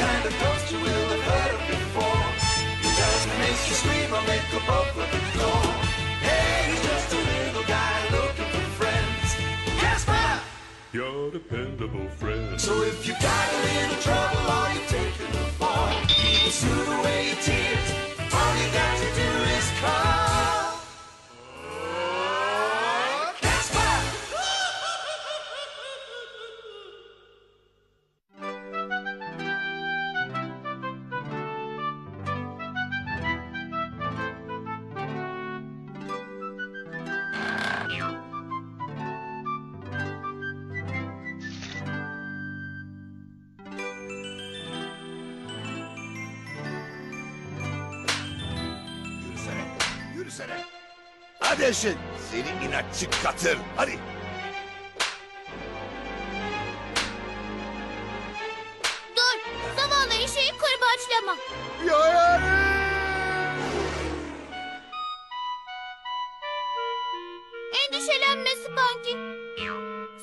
kind of ghost you will have heard of before. He doesn't make you scream or make a bump at the door. Hey, he's just a little guy looking for friends. Casper! Your dependable friend. So if you got a little trouble or you're taking a fall, he will soothe away your tears. All you got to do is call. Hadi Eşin, seni inatçı katır, hadi. Dur, zavallı eşeği kırbaçlama. Endişelenme Spanky.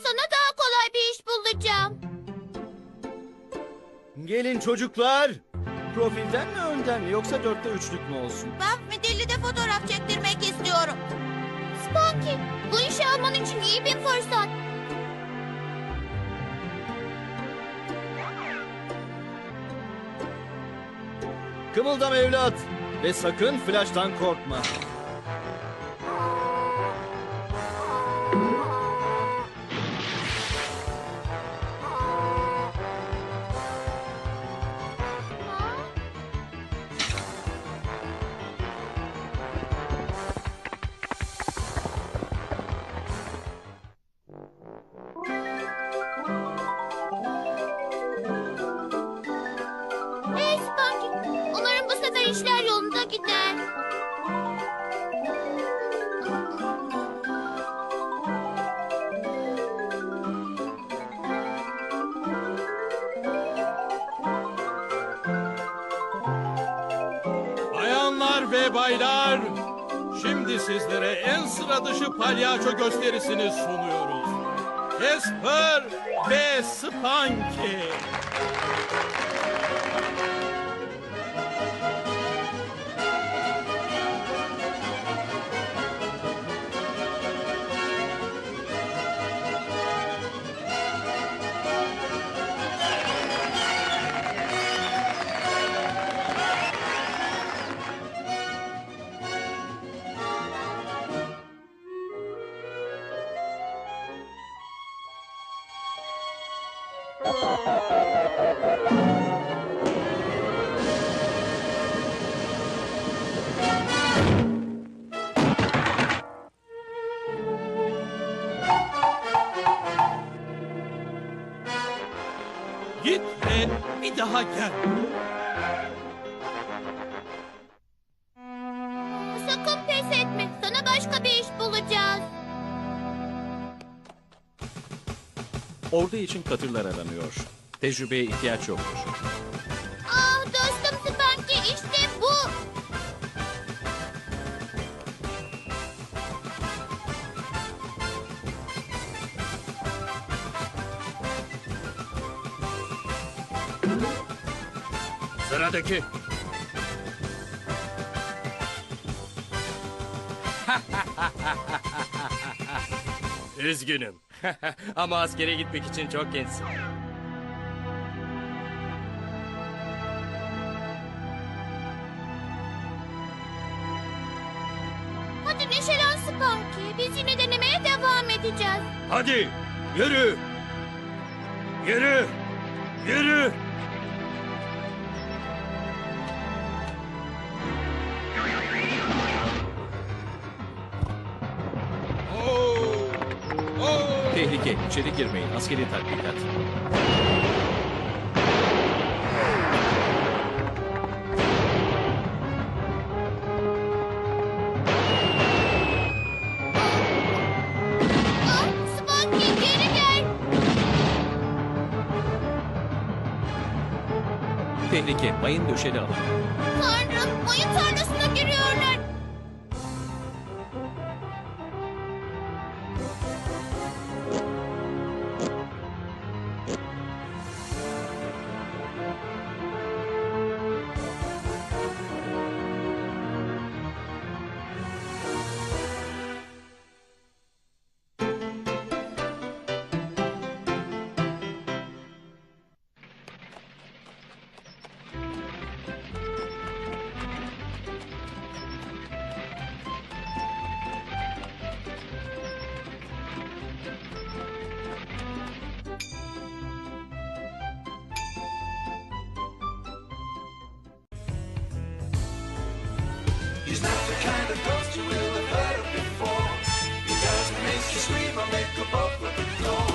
Sana daha kolay bir iş bulacağım. Gelin çocuklar. Profilden mi önden mi yoksa dörtte üçlük mü olsun? Ben midillide fotoğraf çektirmek istiyorum. Spanky, bu işi alman için iyi bir fırsat. Kımıldama evlat. Ve sakın flash'tan korkma. Ve baylar, şimdi sizlere en sıra dışı palyaço gösterisini sunuyoruz. Casper ve Spunky. Ve bir daha gel. Sakın pes etme. Sana başka bir iş bulacağız. Ordu için katırlar aranıyor. Tecrübeye ihtiyaç yoktur. Sıradaki. Üzgünüm. Ama askere gitmek için çok gençsin. Hadi neşelen Spanky. Biz yine denemeye devam edeceğiz. Hadi yürü. Yürü. Yürü. Tehlike, içeri girmeyin. Askeri tatbikat. Tehlike, mayın döşeli alan. Tanrım, mayın tarlasına giriyorlar. You will have heard of before. He doesn't make you scream or make a bubble at the door.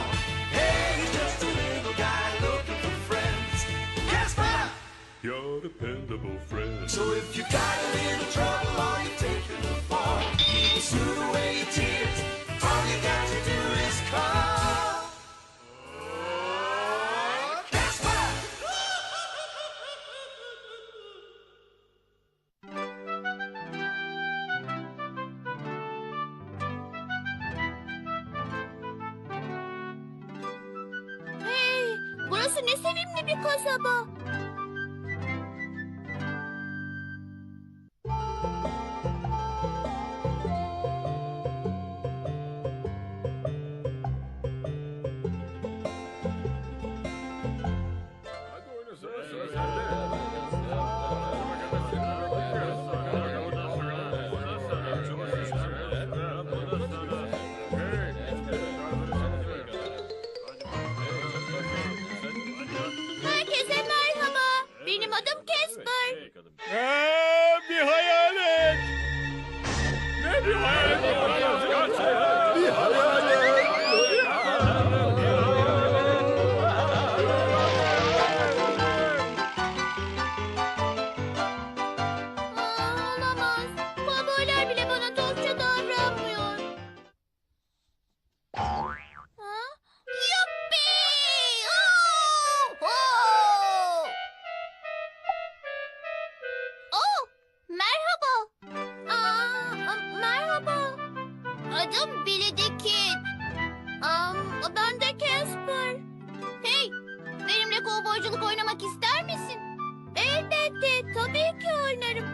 Hey, he's just a little guy looking for friends. Casper! Your dependable friend. So if you benimle kovboyculuk oynamak ister misin? Elbette, tabii ki oynarım.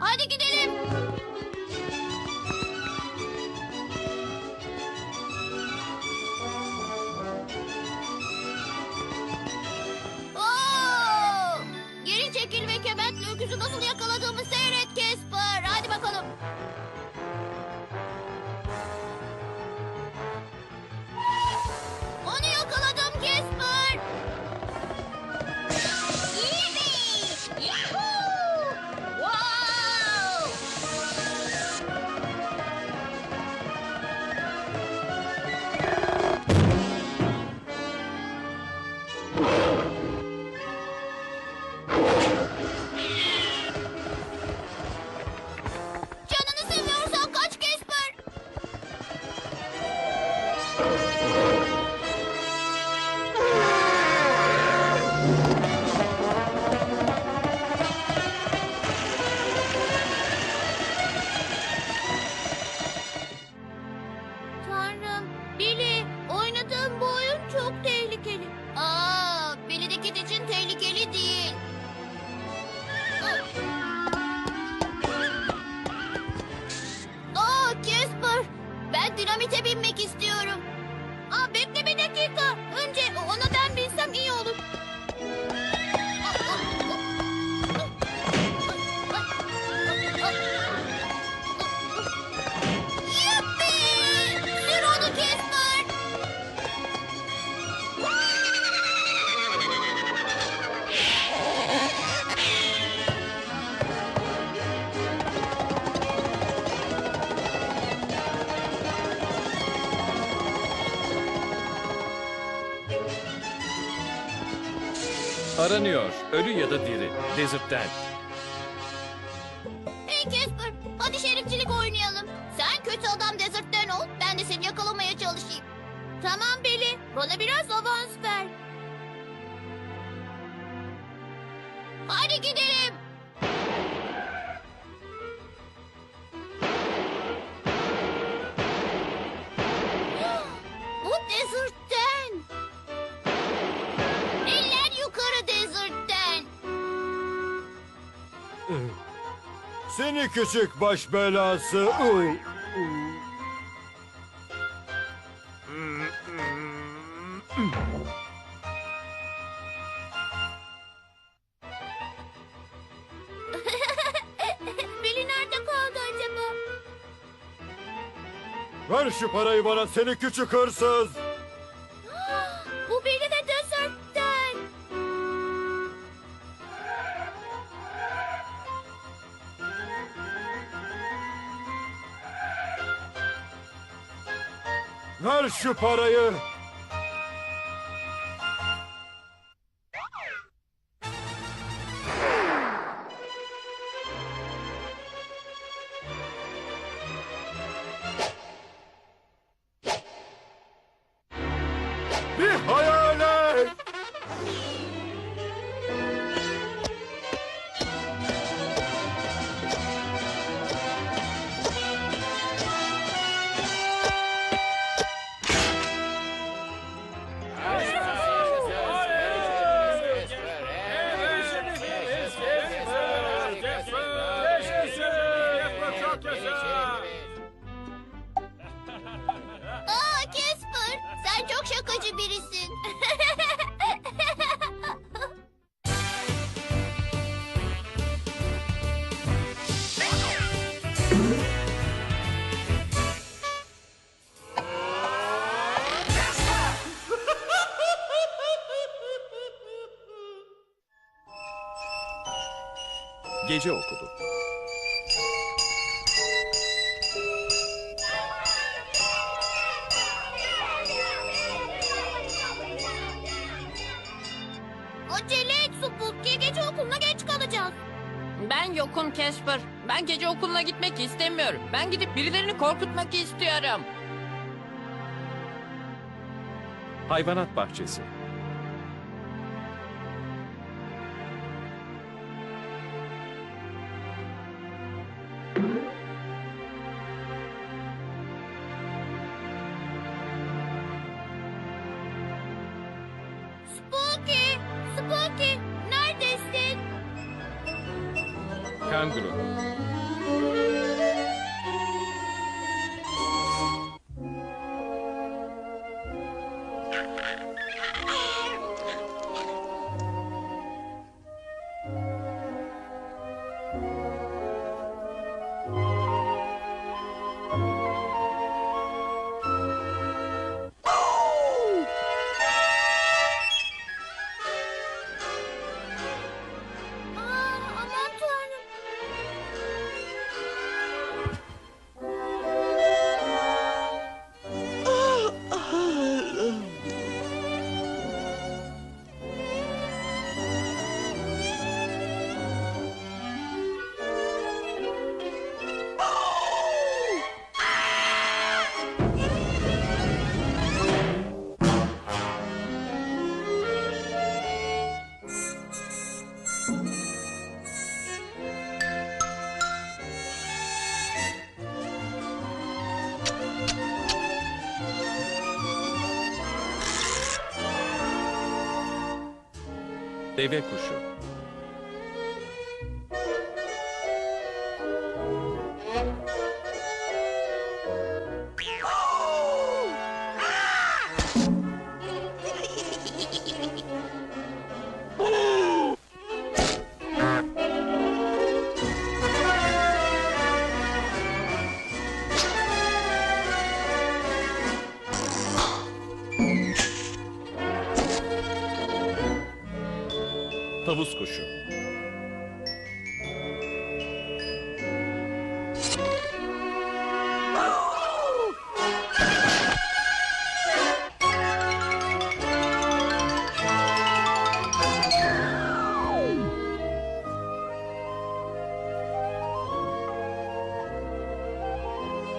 Hadi gidelim. Oo! Geri çekil ve kementle öküzü nasıl yakaladığımı Aranıyor. Ölü ya da diri. Desert Dad. Hey Casper, hadi şerifçilik oynayalım. Sen kötü adam Desert'ten ol, ben de seni yakalamaya çalışayım. Tamam Billy, bana biraz avans ver. Hadi gidelim. Seni küçük baş belası. Billy nerede kaldı acaba? Ver şu parayı bana seni küçük hırsız. Şu parayı. Gece okulu. Acele et Spooky, gece okuluna geç kalacağız. Ben yokum Casper. Ben gece okuluna gitmek istemiyorum. Ben gidip birilerini korkutmak istiyorum. Hayvanat bahçesi. Spooky, Spooky, neredesin? Kanguru. Deve kuşu.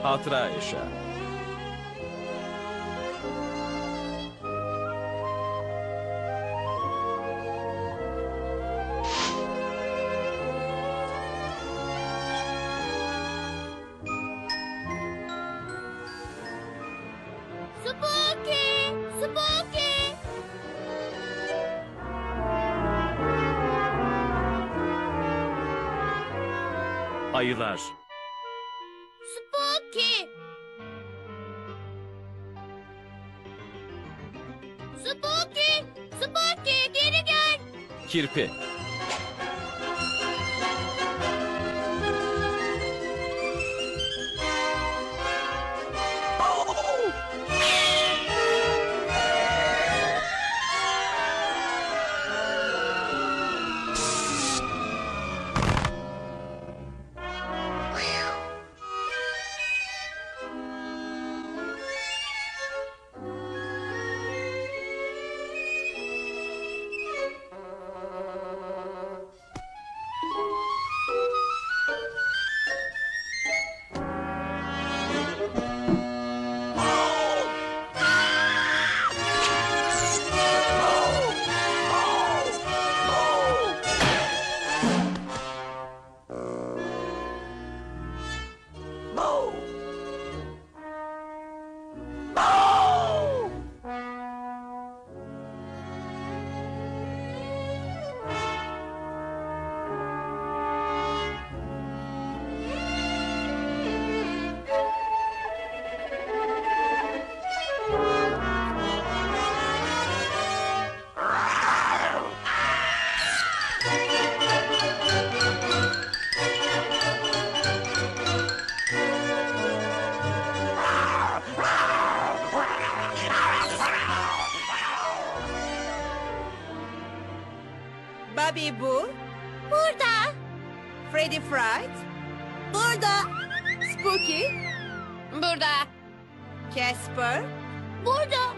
Hatıra eşya. Spooky, Spooky. Ayılar. Kirpi. Freddy Fright. Burada. Spooky. Burada. Casper. Burada.